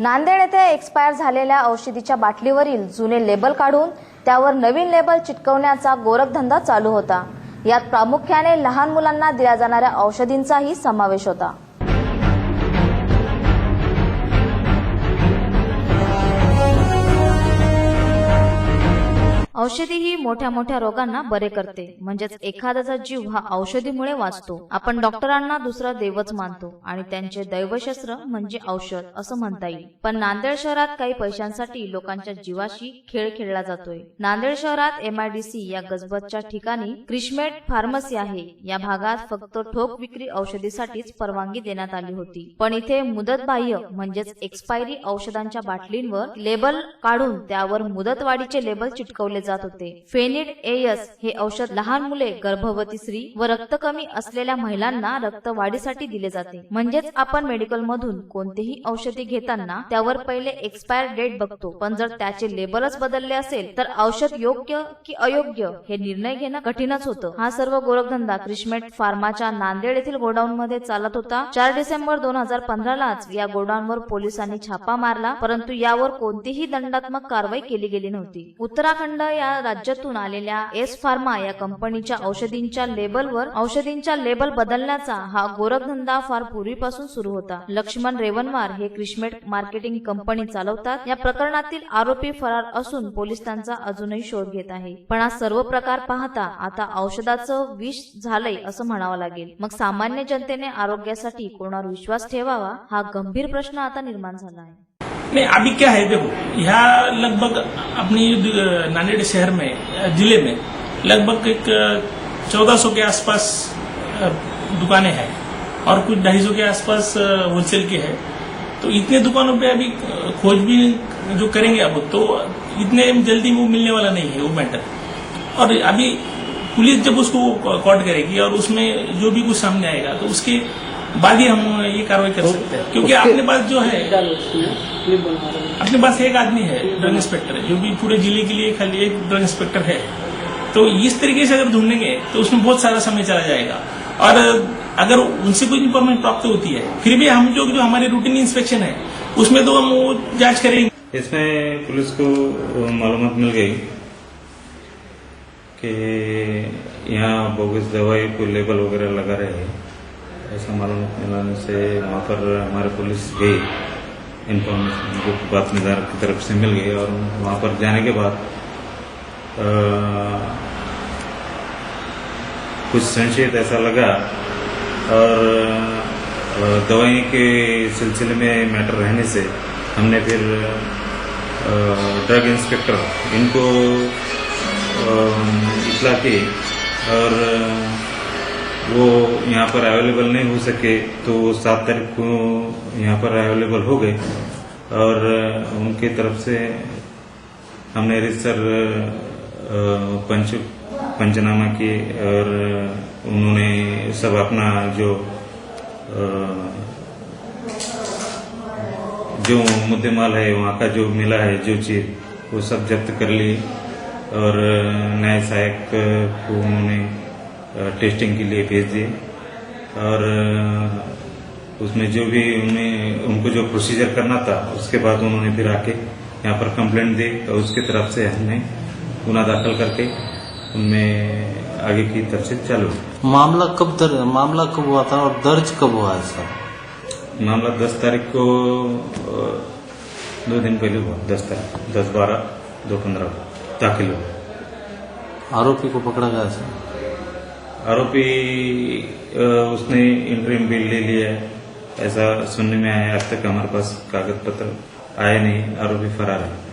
नांदेड येथे एक्सपायर झालेल्या औषधीच्या बाटलीवरील जुने लेबल काढून त्यावर नवीन लेबल चिटकवण्याचा गोरखधंदा चालू होता. यात प्रामुख्याने लहान मुलांना दिल्या जाणाऱ्या औषधींचाही समावेश होता. औषधी ही मोठ्या मोठ्या रोगांना बरे करते. म्हणजेच एखाद्याचा जीव हा औषधीमुळे वाचतो. आपण डॉक्टरांना दुसरा देवच मानतो आणि त्यांचे दैवशस्त्र म्हणजे औषध असं म्हणता येईल. पण नांदेड शहरात काही पैशांसाठी लोकांच्या जीवाशी खेळ खेळला जातोय. नांदेड शहरात एमआयडीसी या गजबतच्या ठिकाणी क्रिशमेट फार्मसी आहे. या भागात फक्त ठोक विक्री औषधीसाठीच परवानगी देण्यात आली होती. पण इथे मुदत बाह्य म्हणजेच एक्सपायरी औषधांच्या बाटलींवर लेबल काढून त्यावर मुदतवाढीचे लेबल चिटकवले जाते होते. फेनिड एयस हे औषध लहान मुले गर्भवती स्त्री व रक्त कमी असलेल्या महिलांना रक्त वाढीसाठी दिले जाते. म्हणजेच आपण मेडिकल मधून कोणतेही औषधी घेताना त्यावर पहिले एक्सपायर डेट बघतो. पण जर त्याचे लेबलच बदलले असेल तर औषध योग्य की अयोग्य हे निर्णय घेणं कठीणच होतं. हा सर्व गोरखधंदा क्रिशमेट फार्माच्या नांदेड येथील गोडाऊन मध्ये चालत होता. चार डिसेंबर दोन हजार पंधरालाच या गोडाऊनवर पोलिसांनी छापा मारला परंतु यावर कोणतीही दंडात्मक कारवाई केली गेली नव्हती. उत्तराखंड या राज्यातून आलेल्या एस फार्मा या कंपनीच्या औषधींच्या लेबलवर औषधींच्या लेबल बदलण्याचा हा गोरखधंदा फार पूर्वीपासून सुरू होता. लक्ष्मण रेवनवार हे क्रिशमेट मार्केटिंग कंपनी चालवतात. या प्रकरणातील आरोपी फरार असून पोलीस त्यांचा अजूनही शोध घेत आहे. पण हा सर्व प्रकार पाहता आता औषधाचं विष झालंय असं म्हणावं लागेल. मग सामान्य जनतेने आरोग्यासाठी कोणावर विश्वास ठेवावा? हा गंभीर प्रश्न आता निर्माण झाला आहे. नहीं अभी क्या है देखो यहाँ लगभग अपनी नांदेड़ शहर में ज़िले में लगभग एक चौदह सौ के आसपास दुकानें हैं और कुछ ढाई सौ के आसपास होलसेल की है। तो इतने दुकानों पे अभी अ, खोजबीन जो करेंगे अब तो इतने जल्दी वो मिलने वाला नहीं है वो मैटर और अभी पुलिस जब उसको कॉट करेगी और उसमें जो भी कुछ सामने आएगा तो उसके बाद ही हम ये कार्रवाई कर सकते हैं। क्योंकि अपने पास जो है अपने पास एक आदमी है ड्रग इंस्पेक्टर जो भी पूरे ज़िले के लिए खाली एक ड्रग इंस्पेक्टर है। तो इस तरीके से अगर ढूंढेंगे तो उसमें बहुत सारा समय चला जाएगा। और अगर उनसे कोई इन्फॉर्मेशन प्राप्त होती है फिर भी हम जो जो हमारे रूटीन इंस्पेक्शन है उसमें तो हम वो जाँच करेंगे। इसमें पुलिस को मालूम मिल गई कि यहाँ बोगस दवाई को लेबल वगैरह लगा रहे हैं। ऐसा मालूम मिलने से वहाँ पर हमारे पुलिस गई। इन्फॉर्मेशन जो बातमीदार की तरफ़ से मिल गई और वहाँ पर जाने के बाद कुछ संशयित ऐसा लगा और दवाई के सिलसिले में मैटर रहने से हमने फिर ड्रग इंस्पेक्टर इनको इतला की और वो यहाँ पर अवेलेबल नहीं हो सके तो सात तारीख को यहाँ पर अवेलेबल हो गए। और उनके तरफ़ से हमने रिसर पंच, पंचनामा किए और उन्होंने सब अपना जो जो मुद्देमाल है, वहाँ का जो मिला है, जो चीज़, वो सब जब्त कर ली और न्याय सहायक को उन्होंने टेस्टिंग के लिए भेज दिए। और उसमें जो भी उन्हें उनको जो प्रोसीजर करना था उसके बाद उन्होंने फिर आके यहाँ पर कंप्लेंट दी तो उसकी तरफ़ से हमने गुना दाखिल करके उनमें आगे की तफसील चालू है। मामला कब दर, मामला कब हुआ था और दर्ज कब हुआ है सर? मामला दस तारीख को दो दिन पहले हुआ दस तारीख दस बारह दो पंद्रह को दाखिल हुआ। आरोपी को पकड़ा गया सर? आरोपी उसने इंटरव्यू बिल ले लिया है। ऐसा सुनने में आया आज तक हमारे पास कागज पत्र आए नहीं आरोपी फरार है।